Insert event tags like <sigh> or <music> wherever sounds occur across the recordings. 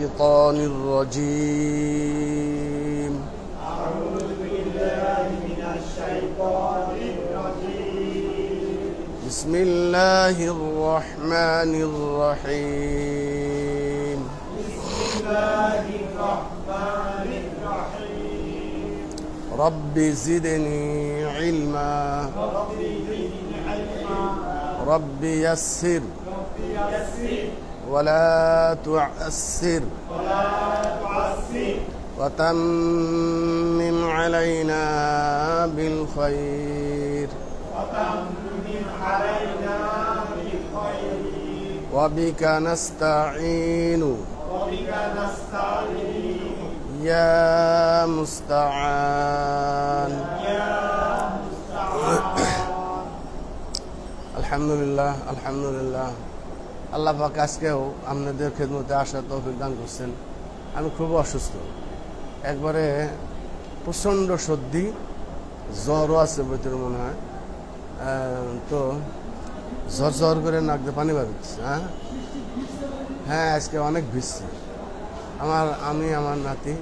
الشيطان الرجيم. أعوذ بالله من الشيطان الرجيم بسم الله الرحمن الرحيم. بسم الله الرحمن الرحيم رب زدني علما. رب زدني علما رب يسر رب يسر. ولا تعسر. ولا تعسر وتمم علينا بالخير. وتمم علينا بالخير وبك نستعين. وبك نستعين يا مستعان يا <coughs> مستعان. الحمد لله الحمد لله. আল্লাহ পাক আজকেও আপনাদের খেদমতে আসার তৌফিক দান করছেন। আমি খুব অসুস্থ। একবারে প্রচণ্ড সর্দি, জ্বরও আছে ভিতরে মনে হয়। তো জ্বর জ্বর করে নাক দিয়ে পানি বেরোচ্ছে হ্যাঁ? হ্যাঁ আজকে অনেক ভিজছে। আমার, আমি, আমার নাতি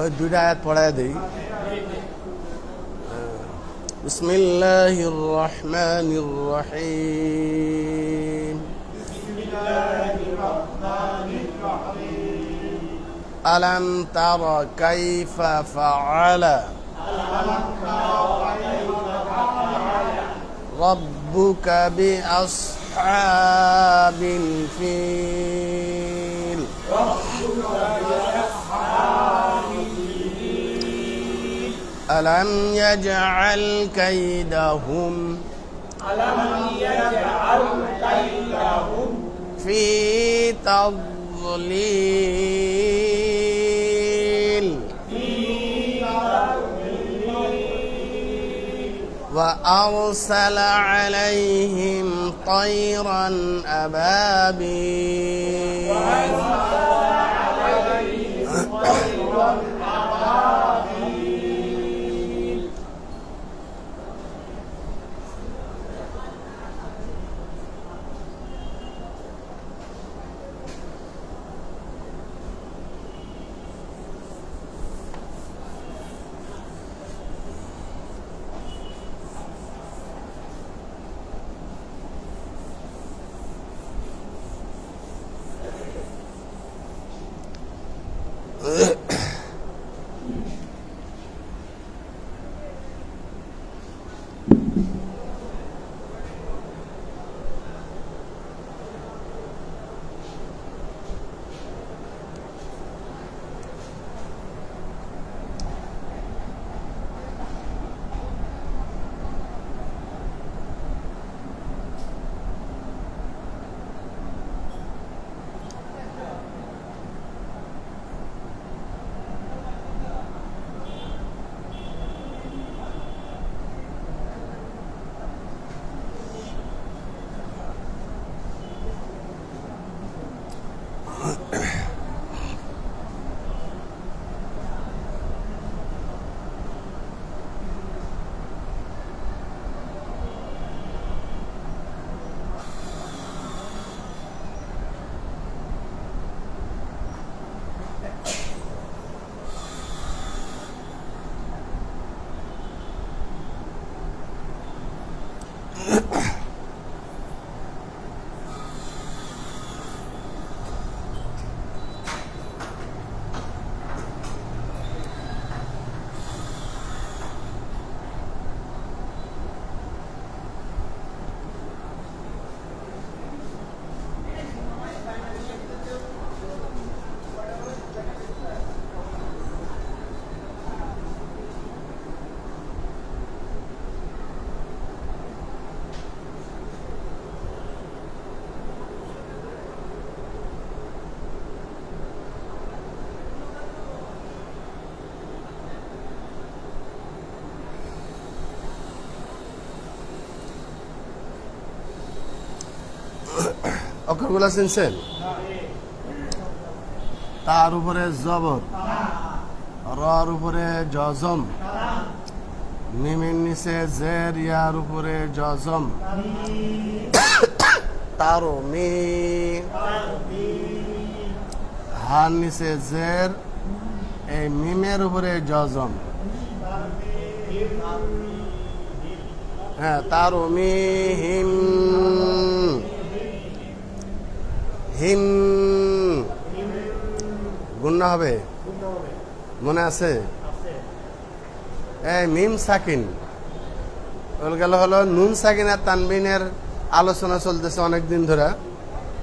ওই দুইটা আয়াত পড়ায় দিই। بسم الله الرحمن الرحيم. بسم الله الرحمن الرحيم ألم تر كيف فعل ألم تر كيف فعل؟ ربك بأصحاب الفيل. ألم يجعل كيدهم ألم يجعل كيدهم في تضليل وأرسل عليهم طيرا أبابيل Ugh. অক্ষরগুলা চিনছেন তার উপরে জবর, রর উপরে জজম, মিমের নিচে জের, ইয়ার উপরে জজম, তারো মি, হার নিচে জের, এই মিমের উপরে জজম। হ্যাঁ তারো মি, হিম। হিম গুন্না হবে? মনে আছে? এই মিম সাকিন। গেল হলো নুন সাকিন আর তানবিনের আলোচনা চলতেছে অনেক দিন ধরে।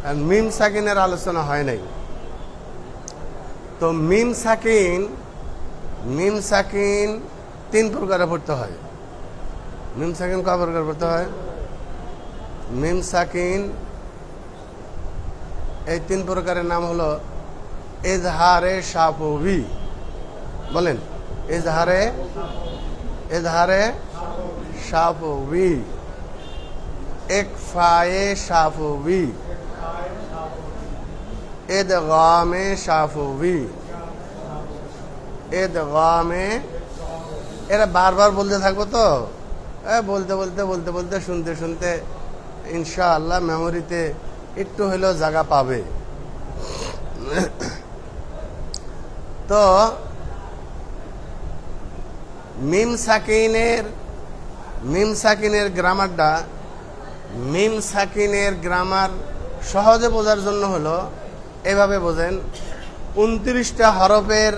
আর মিম সাকিনের আলোচনা হয় নাই। তো মিম সাকিন মিম সাকিন তিন প্রকারে পড়তে হয়। মিম সাকিন ক প্রকার পড়তে হয়? মিম সাকিন এই তিন প্রকারের নাম হলো এজহারে সাফবি বলেন, এজহারে এজহারে সাফবি একফায়ে সাফবি এদগামে সাফবি এদগামে, এরা বারবার বলতে থাকব তো? বলতে বলতে বলতে বলতে, শুনতে শুনতে, ইনশাআল্লাহ মেমোরিতে একটু হলেও জায়গা পাবে। তো, মিম সাকিনের মিম সাকিনের গ্রামারটা, মিম সাকিনের গ্রামার সহজে বোঝার জন্য হলো, এভাবে বোঝেন, উনত্রিশটা হরফের,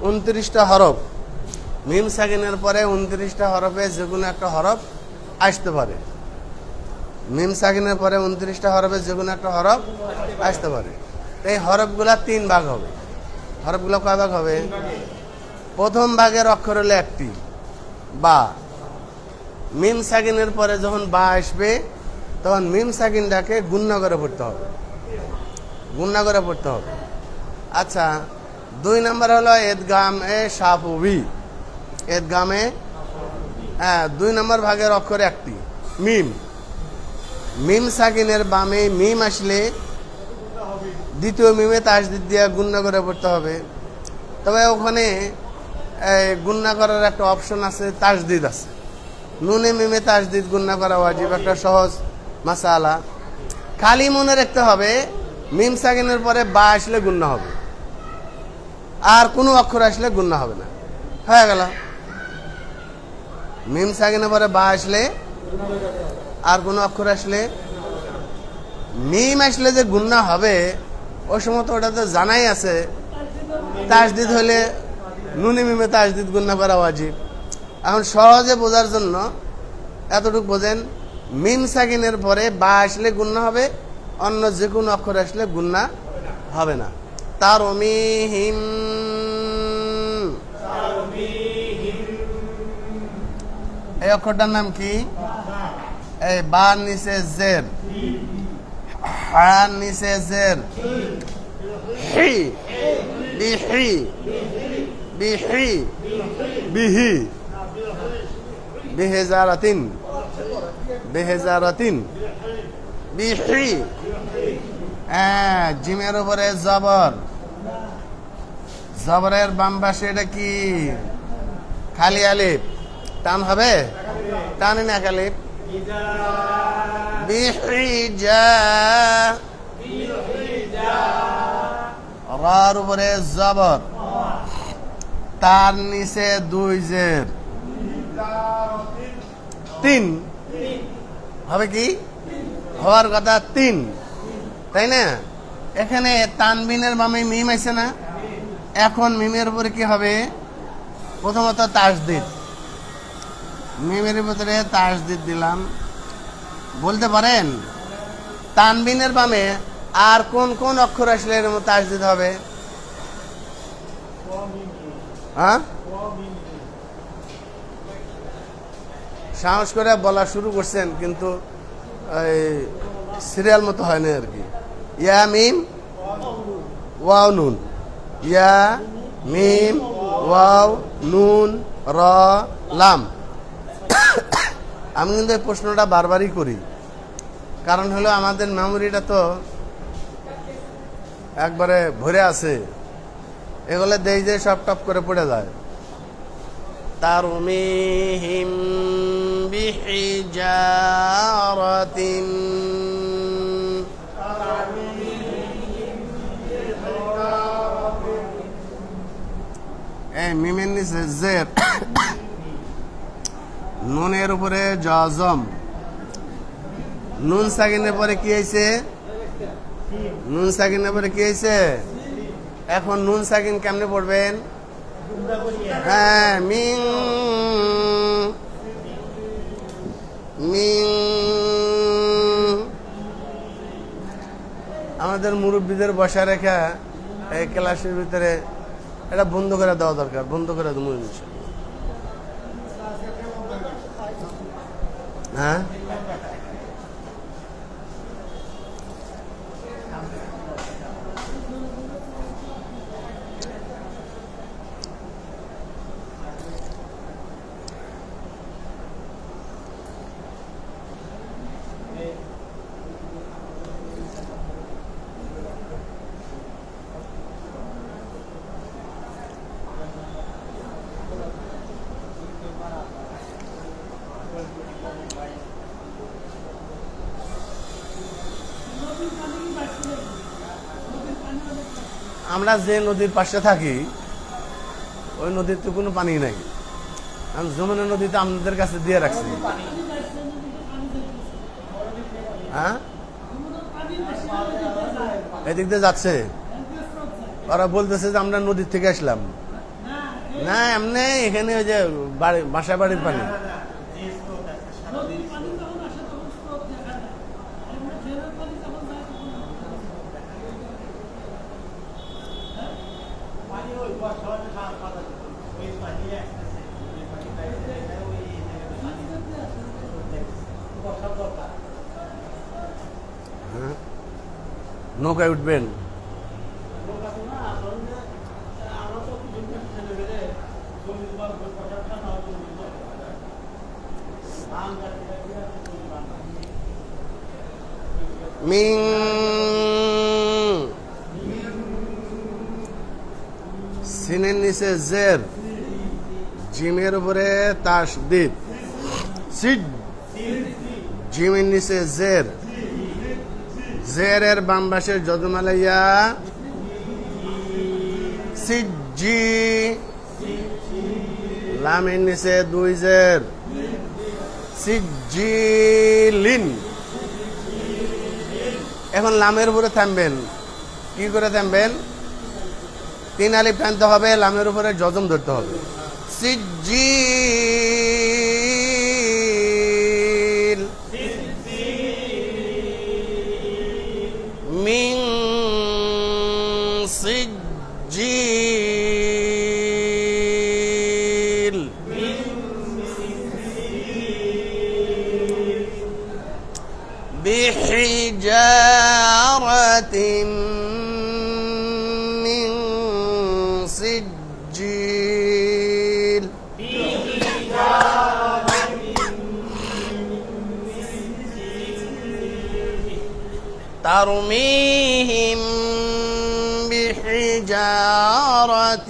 উনত্রিশটা হরফ। মিম সাকিনের পরে উনত্রিশটা হরফে যে কোনো একটা হরফ আসতে পারে। মিম সাকিনের পরে উনত্রিশটা হরফে যে কোনো একটা হরফ আসতে পারে। এই হরফগুলা তিন ভাগ হবে। হরফগুলো কয় ভাগ হবে? প্রথম ভাগের অক্ষর হলো একটি। বা। মিম সাকিনের পরে যখন বা আসবে, তখন মিম সাকিনটাকে গুণ্য করে পড়তে হবে। গুণ্য করে পড়তে হবে। আচ্ছা দুই নম্বর হলো এদগাম এ সাফুবি এদগামে হ্যাঁ দুই নম্বর ভাগের অক্ষর একটি। মিম। মিম সাকিনের বামে মিম আসলে দ্বিতীয় মিমে তাসদিদ দিয়ে গুণ্য করে পড়তে হবে। তবে ওখানে গুণ্য করার একটা অপশন আছে, তাসদিদ আছে। নুনে মিমে তাসদিদ গুণ্য করা ওয়াজিব, একটা সহজ মাসালা। খালি মনে রাখতে হবে, মিম সাকিনের পরে বা আসলে গুণ্য হবে। আর কোনো অক্ষর আসলে গুণ্য হবে না। হয়ে গেল। মিম সাকিনের পরে বা আসলে আর কোনো অক্ষর আসলে, মিম আসলে যে গুন্না হবে, ওই সময় তো ওটা তো জানাই আছে তাসদিদ হলে নুনি মিমে তাসদিদ গুন্না করা ওয়াজিব। এখন সহজে বোঝার জন্য এতটুকু বোঝেন, মিম সাকিনের পরে বা আসলে গুন্না হবে, অন্য যে কোনো অক্ষর আসলে গুন্না হবে না। তার অমিহিম এই অক্ষরটার নাম কি? এই বার নিচে জের হার নিচে জের হি বিহি। বিহি। বিহি। বিহেজারাতিন বিহেজারাতিন বিহি। হ্যাঁ জিমের উপরে জবর জবরের বাম পাশে এটা কি? খালি আলিফ টান হবে? টানে না বিহিজা রার উপরে জবর। তার নিচে দুই জের। তিন। হবে কি? হওয়ার কথা তিন। তাই না? এখানে তানবিনের বামে মিম আছে না? এখন মিমের উপরে কি হবে? প্রথমত তাসদিদ। মিমের ভিতরে তাসদিদ দিলাম। বলতে পারেন, তানবিনের বামে আর কোন কোন অক্ষর আসলে এর মধ্যে তাসদিদ হবে? হ্যাঁ? সাহস করে বলা শুরু করছেন, কিন্তু সিরিয়াল মতো হয় না আর কি। ইয়া মিম, ওয়াও নুন। ইয়া মিম, ওয়াও নুন, র, লাম। আমি কিন্তু এই প্রশ্নটা বারবারই করি। কারণ হলো আমাদের মেমোরিটা তো একবারে ভরে আছে। এগুলো দেই যে সব টপ করে পড়ে যায়। তার উমিহিম বিহিজারাতিম এই মিমের নিচে জের। নুনের উপরে জজম নুন সাকিনের পরে কি হয়েছে? নুন সাকিনের পরে কি হয়েছে? এখন নুন সাকিন কেমনে পড়বেন? হ্যাঁ মিং। মিং। আমাদের মুরব্বীদের বসা রেখা এই ক্লাসের ভিতরে এটা বন্ধ করে দেওয়া দরকার, বন্ধ করে দেবো Hah? আমরা যে নদীর পাশে থাকি, ওই নদীর তো কোনো পানি নাই। আমি যমুনা নদীতে আপনাদের কাছে দিয়ে রাখছি। হ্যাঁ? এদিক দিয়ে যাচ্ছে। ওরা বলতেছে যে আমরা নদীর থেকে আসলাম। না, এমনি এখানে ওই যে বাড়ি বাসা বাড়ির পানি। নৌকায় উঠবেন। মিং। সিনের নিচে জের। জিমের উপরে তাসদিদ। সিড। জিমের নিচে জের। জেরের বাম পাশে যদমালাইয়া। সিজি লামের নিচে দুই জের। সিজিলিন এখন লামের উপরে থামবেন। কি করে থামবেন? তিন আলিফ টানতে হবে, লামের উপরে জজম ধরতে হবে। সিজিল بحجارة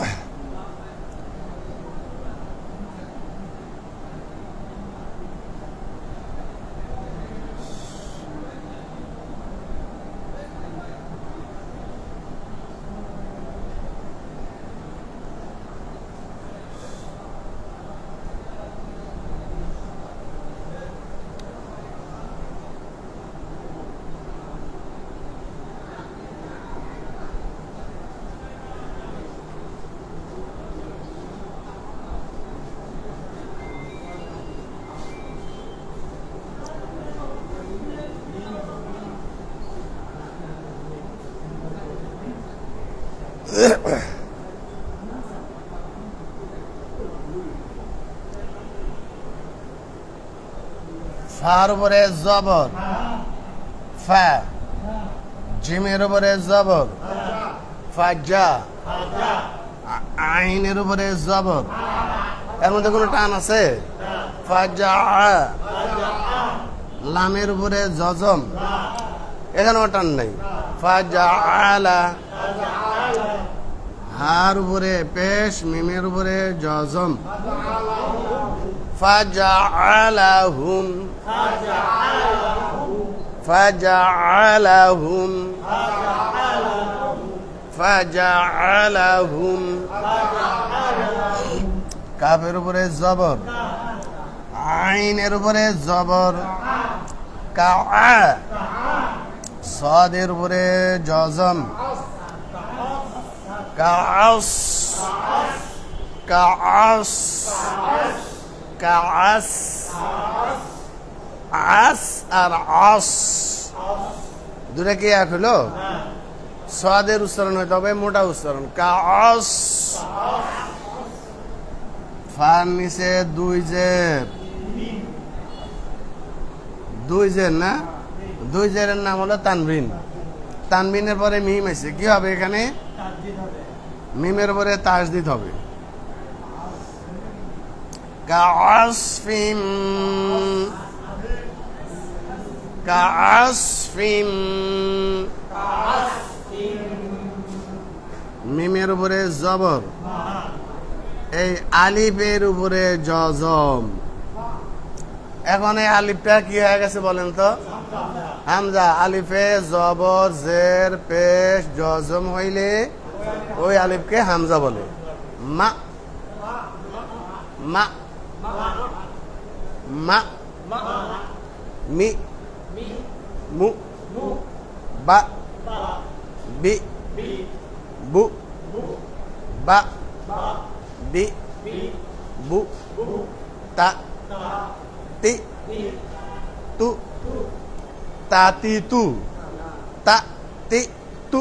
ফার উপরে জবর। ফা। জিমের উপরে জবর। ফাজা আইনের উপরে জবর। এর মধ্যে কোনো টান আছে? ফাজা লামের উপরে জজম। এখানেও টান নাই। ফাজা আলা। হার উপরে, পেশ, মিমের উপরে, জজম। ফাজা আলাহুম ফাজা আলাহুম ফাজা আলাহুম কাফের উপরে জবর। আইনের উপরে জবর। কা সদের উপরে জজম। কাস কাস কাস আস আর আস। দুটা কি এক হলো? সদের উচ্চারণ হইতে হবে, মোটা উচ্চারণ। কাস ফার নিচে দুই জের। দুই জের না? দুই জেরের নাম হলো তানবিন। তানবিনের পরে মিম আছে কি হবে এখানে? মিমের পরে তাস দিতে হবে। কাসফিম কাসফিম মিমের উপরে জবর, এই আলিফের উপরে জজম। এখন এই আলিফটা কি হয়ে গেছে বলেন তো? হামজা, আলিফে জবর, জের, পেশ, জজম হইলে ওই আলিফকে হামজা বলে। মা মা মা, মি, মু, বা, বি, বু, বা, বি, বু, তা, তি, তু তাতি তু, তা, তি, তু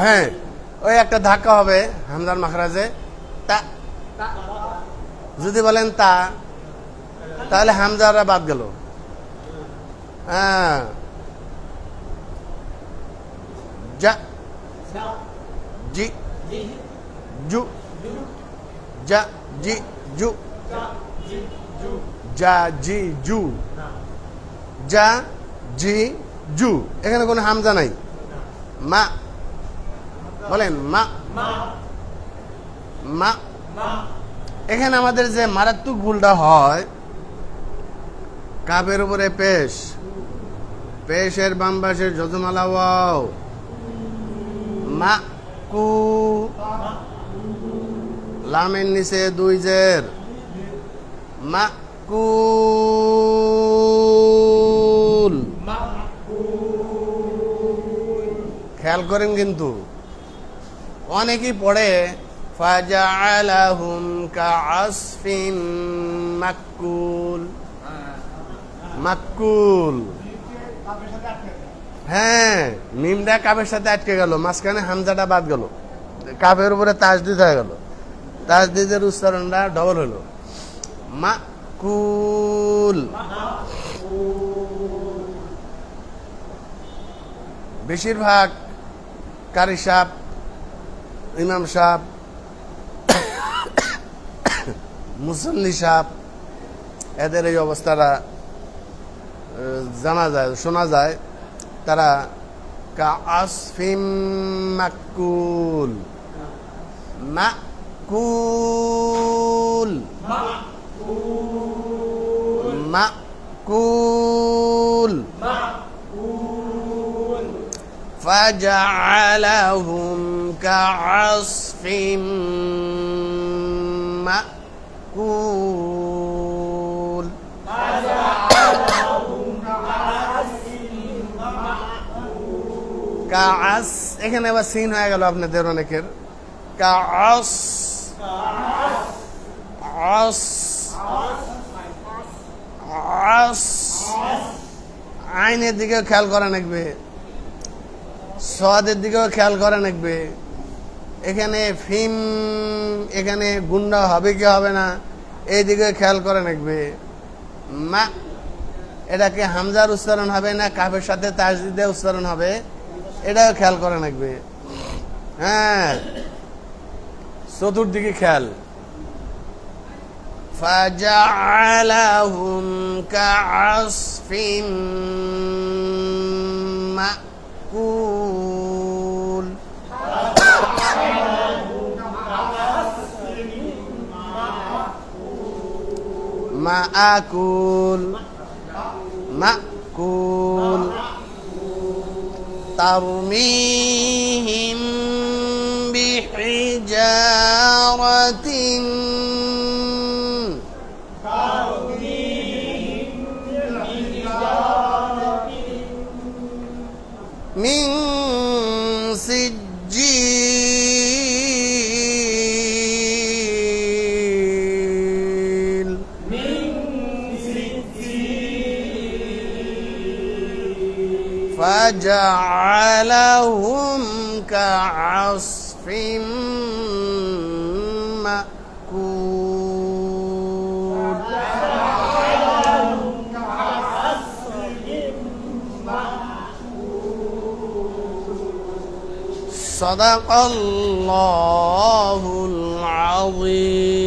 হ্যাঁ ওই একটা ধাক্কা হবে হামদার মাখরাজে। তা, যদি বলেন তা, তাহলে হামজারা বাদ গেল। হ্যাঁ। যা, জি, জু জি জু জি, জু, যা, জি, জু। এখানে কোনো হামজা নাই। মা বলেন, মা। মা। এখানে আমাদের যে মারাত্মক ভুলটা হয়, কাপের উপরে পেশ। পেশের বাম পাশের যজমালা, ওয়াও। মা কু। লামের নিচে দুই জের। মা কুল খেয়াল করেন কিন্তু। অনেকেই পড়ে ফাজালাহুম কাআসফিন মাকুল মাকুল হ্যাঁ মিমটা কাপের সাথে আটকে গেল, মাঝখানে হামজাটা বাদ গেল। কাপের উপরে তাজদিদ হয়ে গেল। তাজদিদের উচ্চারণটা ডবল হলো। মাকুল বেশিরভাগ কারি সাপ ইমাম সাপ মুসল্লি সাপ এদের এই অবস্থাটা জানা যায়, শোনা যায়। তারা কা আসফিম মাকুল মাকুল মাকুল فجعلهم كعصف مأكول কাআস এখানে আবার সিন হয়ে গেল আপনাদের অনেকের কাআস আস আস আইনের দিকেও খেয়াল করা লাগবে সদের দিকেও খেয়াল করা লাগবে এখানে ফিম এখানে গুন্ডা হবে কি হবে না এই দিকে খেয়াল করা লাগবে মা এটাকে হামজার উচ্চারণ হবে না কাফের সাথে তাজদিদে উচ্চারণ হবে এটাও খেয়াল করে রাখবে হ্যাঁ চতুর্দিকে খেয়াল فجعلهم كعصف مأكول مأكول مأكول ترميهم بحجارة من سجيل. فجعلهم كعصف صدق الله العظيم